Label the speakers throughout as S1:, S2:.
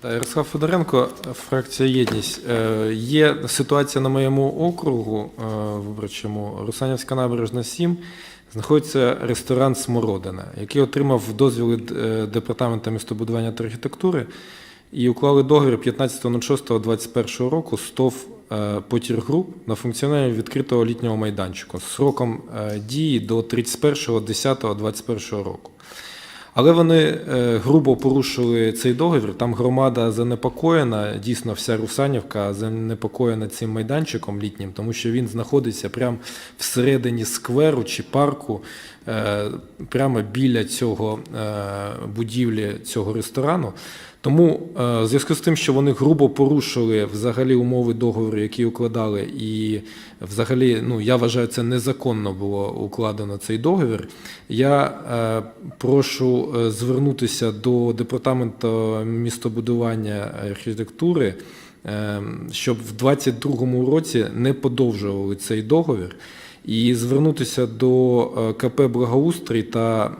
S1: Та, Ярослав Федоренко, фракція Єдність. Е, Є ситуація на моєму округу е, виборчому Русанівська набережна 7. Знаходиться ресторан Смородина, який отримав дозвіл від е, департаменту містобудування та архітектури і уклали договір 15.06.21 року з ТОВ е, Потір Груп на функціонування відкритого літнього майданчику з сроком е, дії до 31.10.21 року. Але вони е, грубо порушили цей договір. Там громада занепокоєна, дійсно вся Русанівка занепокоєна цим майданчиком літнім, тому що він знаходиться прямо всередині скверу чи парку, е, прямо біля цього е, будівлі цього ресторану. Тому е, в зв'язку з тим, що вони грубо порушили взагалі умови договору, які укладали, і взагалі, ну я вважаю, це незаконно було укладено цей договір. Я е, прошу е, звернутися до департаменту містобудування архітектури, щоб в 2022 році не подовжували цей договір. І звернутися до КП Благоустрій та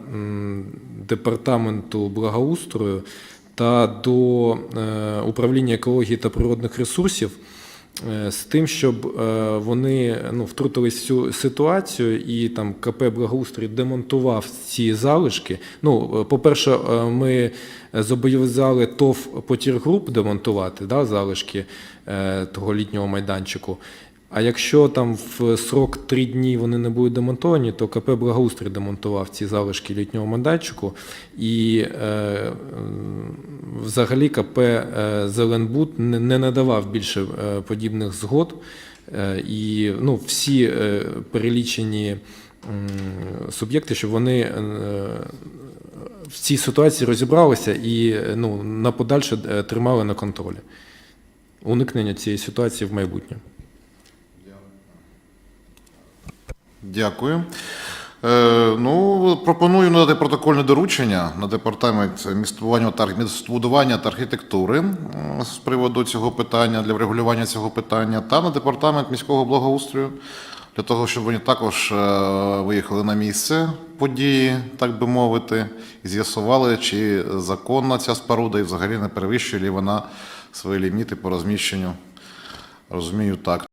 S1: департаменту благоустрою та до е, управління екології та природних ресурсів е, з тим, щоб е, вони ну, втрутились в цю ситуацію і там КП Благоустрій демонтував ці залишки. Ну, по-перше, ми зобов'язали ТОВ Потіргруп демонтувати да, залишки того літнього майданчику. А якщо там в срок три дні вони не будуть демонтовані, то КП Благоустрій демонтував ці залишки літнього майданчику. І взагалі КП е, Зеленбуд не, надавав більше е, подібних згод. Е, і ну, всі перелічені суб'єкти, щоб вони в цій ситуації розібралися і ну, на подальше тримали на контролі уникнення цієї ситуації в майбутньому.
S2: Дякую. Е, ну, пропоную надати протокольне доручення на департамент містобудування та, містобудування та архітектури з приводу цього питання для врегулювання цього питання, та на департамент міського благоустрою для того, щоб вони також е, виїхали на місце події, так би мовити, і з'ясували, чи законна ця споруда і взагалі не перевищує ли вона свої ліміти по розміщенню. Розумію так.